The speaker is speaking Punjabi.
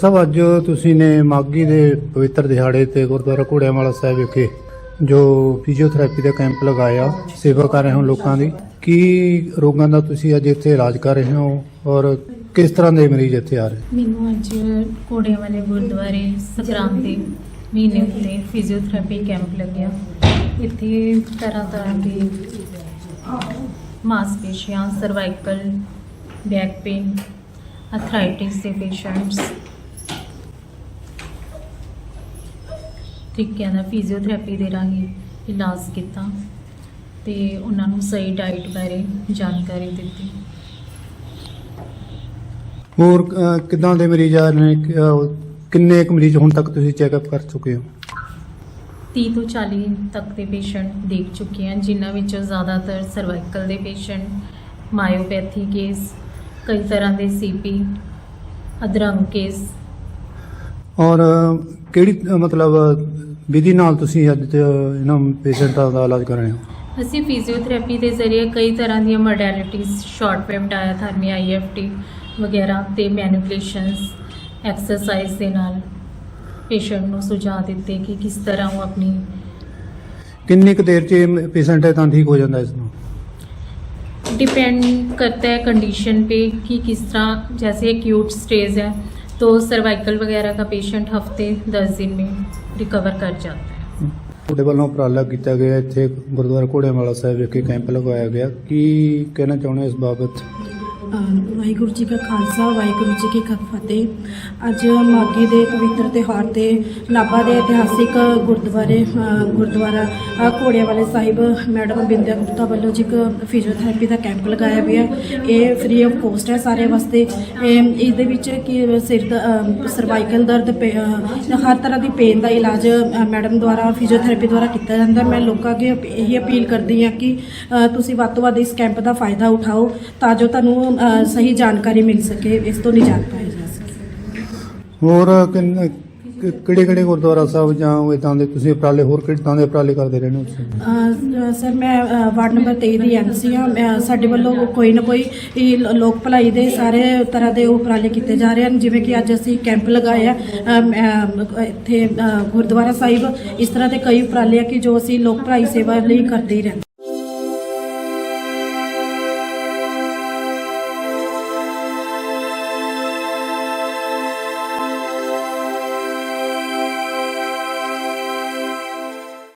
ਸਭ ਅੱਜ ਤੁਸੀਂ ਨੇ ਮਾਗੀ ਦੇ ਪਵਿੱਤਰ ਦਿਹਾੜੇ ਤੇ ਗੁਰਦੁਆਰਾ ਘੋੜਿਆਂਵਾਲਾ ਸਾਹਿਬ ਵਿਖੇ ਜੋ ਫਿਜ਼ੀਓਥੈਰੇਪੀ ਦਾ ਕੈਂਪ ਲਗਾਇਆ, ਸੇਵਾ ਕਰ ਰਹੇ ਹੋ ਲੋਕਾਂ ਦੀ, ਕੀ ਰੋਗਾਂ ਦਾ ਤੁਸੀਂ ਅੱਜ ਇੱਥੇ ਇਲਾਜ ਕਰ ਰਹੇ ਹੋ ਔਰ ਕਿਸ ਤਰ੍ਹਾਂ ਦੇ ਮਰੀਜ਼ ਇੱਥੇ ਆ ਰਹੇ? ਮੈਨੂੰ ਅੱਜ ਕੋੜਿਆਂ ਵਾਲੇ ਗੁਰਦੁਆਰੇ ਸਜਰਾਂ ਦੇ ਮਹੀਨੇ ਉੱਤੇ ਫਿਜ਼ੀਓਥੈਰੇਪੀ ਕੈਂਪ ਲੱਗਿਆ। ਇੱਥੇ ਤਰ੍ਹਾਂ ਤਰ੍ਹਾਂ ਦੇ ਮਾਸਪੇਸ਼ੀਆਂ ਸਰਵਾਈਕਲ ਬੈਕ ਪੇਨ ਅਥਰਾਈਟਿਸ ਦੇ ਪੇਸ਼ੈਂਟਸ ਤਰੀਕਿਆਂ ਦਾ ਫਿਜ਼ੀਓਥੈਰੇਪੀ ਦੇ ਰਾਹੀਂ ਇਲਾਜ ਕੀਤਾ ਤੇ ਉਹਨਾਂ ਨੂੰ ਸਹੀ ਡਾਈਟ ਬਾਰੇ ਜਾਣਕਾਰੀ ਦਿੱਤੀ। ਹੋਰ ਅਹ, ਕਿੱਦਾਂ ਦੇ ਮਰੀਜ਼ ਆ ਰਹੇ ਨੇ? ਕਿ, ਅਹ, ਕਿੰਨੇ ਕੁ ਮਰੀਜ਼ ਹੁਣ ਤੱਕ ਤੁਸੀਂ ਚੈੱਕਅਪ ਕਰ ਚੁੱਕੇ ਹੋ? 30 ਤੋਂ 40 ਤੱਕ ਦੇ ਪੇਸ਼ੈਂਟ ਦੇਖ ਚੁੱਕੇ ਹਾਂ ਜਿਨ੍ਹਾਂ ਵਿੱਚੋਂ ਜ਼ਿਆਦਾਤਰ ਸਰਵਾਈਕਲ ਦੇ ਪੇਸ਼ੈਂਟ ਮਾਇਓਪੈਥੀ ਕੇਸ ਕਈ ਤਰ੍ਹਾਂ ਦੇ ਸੀਪੀ ਅਧਰੰਗ ਕੇਸ ਔਰ ਅਹ, ਕਿਹੜੀ ਅਹ, ਮਤਲਬ ਵਿਧੀ ਨਾਲ ਤੁਸੀਂ ਅੱਜ ਤੇ, ਅਹ, ਇਹਨਾਂ ਪੇਸ਼ੈਂਟਾਂ ਦਾ ਇਲਾਜ ਕਰ ਰਹੇ ਹੋ ਅਸੀਂ ਫਿਜ਼ੀਓਥੈਰੇਪੀ ਦੇ ਜ਼ਰੀਏ ਕਈ ਤਰ੍ਹਾਂ ਦੀਆਂ modalities short wave diathermy IFT ਵਗੈਰਾ ਤੇ ਮੈਨੀਪੂਲੇਸ਼ਨਸ ਐਕਸਰਸਾਈਜ਼ ਦੇ ਨਾਲ ਪੇਸ਼ੈਂਟ ਨੂੰ ਸੁਝਾਅ ਦਿੱਤੇ ਕਿ ਕਿਸ ਤਰ੍ਹਾਂ ਉਹ ਆਪਣੀ ਕਿੰਨੀ ਕੁ ਦੇਰ 'ਚ ਪੇਸ਼ੈਂਟ ਹੈ ਤਾਂ ਠੀਕ ਹੋ ਜਾਂਦਾ ਇਸ ਨੂੰ डिपेंड करता है कंडीशन पे कि किस तरह जैसे एक्यूट स्टेज है तो सर्वाइकल वगैरह का पेशेंट हफ्ते दस दिन में ਰਿਕਵਰ ਕਰ ਜਾਂਦਾ ਹੈ। ਤੁਹਾਡੇ ਵੱਲੋਂ ਉਪਰਾਲਾ ਕੀਤਾ ਗਿਆ ਇੱਥੇ ਗੁਰਦੁਆਰਾ ਘੋੜੇਵਾਲਾ ਸਾਹਿਬ ਵਿਖੇ ਕੈਂਪ ਲਗਾਇਆ ਗਿਆ। ਕੀ ਕਹਿਣਾ ਚਾਹੁੰਦੇ ਇਸ ਬਾਬਤ? ਵਾਹਿਗੁਰੂ ਜੀ ਕਾ ਖਾਲਸਾ, ਵਾਹਿਗੁਰੂ ਜੀ ਕੀ ਖ- ਫਤਿਹ। ਅੱਜ ਮਾਗੀ ਦੇ ਪਵਿੱਤਰ ਤਿਉਹਾਰ ਤੇ ਨਾਭਾ ਦੇ ਇਤਿਹਾਸਿਕ ਗੁਰਦੁਆਰੇ ਗੁਰਦੁਆਰਾ ਘੋੜਿਆਂ ਵਾਲੇ ਸਾਹਿਬ, ਮੈਡਮ ਬਿੰਦਿਆ ਗੁਪਤਾ ਵੱਲੋਂ ਜੀ ਇੱਕ ਫਿਜ਼ੀਓਥੈਰੇਪੀ ਦਾ ਕੈਂਪ ਲਗਾਇਆ ਗਿਆ ਇਹ ਫ੍ਰੀ ਆਫ ਕੋਸਟ ਹੈ ਸਾਰਿਆਂ ਵਾਸਤੇ। ਇਹ- ਇਹਦੇ ਵਿੱਚ ਕਿ ਸਿਰ ਦਾ ਸਰਵਾਈਕਲ ਦਰਦ, ਪੇ- ਹਰ ਤਰ੍ਹਾਂ ਦੀ ਪੇਨ ਦਾ ਇਲਾਜ ਮੈਡਮ ਦੁਆਰਾ ਫਿਜ਼ੀਓਥੈਰੇਪੀ ਦੁਆਰਾ ਕੀਤਾ ਜਾਂਦਾ। ਮੈਂ ਲੋਕਾਂ ਅੱਗੇ ਇਹ ਅਪੀਲ ਕਰਦੀ ਹਾਂ ਕਿ ਤੁਸੀਂ ਵੱਧ ਤੋਂ ਵੱਧ ਇਸ ਕੈਂਪ ਦਾ ਫਾਇਦਾ ਉਠਾਓ, ਤਾਂ ਜੋ ਤੁਹਾਨੂੰ ਸਹੀ ਜਾਣਕਾਰੀ ਮਿਲ ਸਕੇ ਇਸ ਤੋਂ ਨਿਜਾਤ ਪਾਈ ਜਾ ਸਕੇ। ਹੋਰ ਕਿਹੜੇ ਕਿਹੜੇ ਗੁਰਦੁਆਰਾ ਸਾਹਿਬ ਜਾਂ ਇਦਾਂ ਦੇ ਤੁਸੀਂ ਉਪਰਾਲੇ ਹੋਰ ਕਿਹੜੇ ਦੇ ਉਪਰਾਲੇ ਕਰਦੇ ਰਹਿੰਦੇ ਹੋ ਸਰ ਮੈਂ ਵਾਰਡ ਨੰਬਰ 23 ਦੀ ਐਮਸੀ ਹਾਂ। ਮੈਂ- ਸਾਡੇ ਵੱਲੋਂ ਕੋਈ ਨਾ ਕੋਈ ਲੋਕ ਭਲਾਈ ਦੇ ਸਾਰੇ ਤਰ੍ਹਾਂ ਦੇ ਉਪਰਾਲੇ ਕੀਤੇ ਜਾ ਰਹੇ ਹਨ। ਜਿਵੇਂ ਕਿ ਅੱਜ ਅਸੀਂ ਕੈਂਪ ਲਗਾਇਆ ਇੱਥੇ ਗੁਰਦੁਆਰਾ ਸਾਹਿਬ। ਇਸ ਤਰ੍ਹਾਂ ਦੇ ਕਈ ਉਪਰਾਲੇ ਆ ਕਿ ਜੋ ਅਸੀਂ ਲੋਕ ਭਲਾਈ ਸੇਵਾ ਲਈ ਕਰਦੇ ਹੀ ਰਹਿੰਦੇ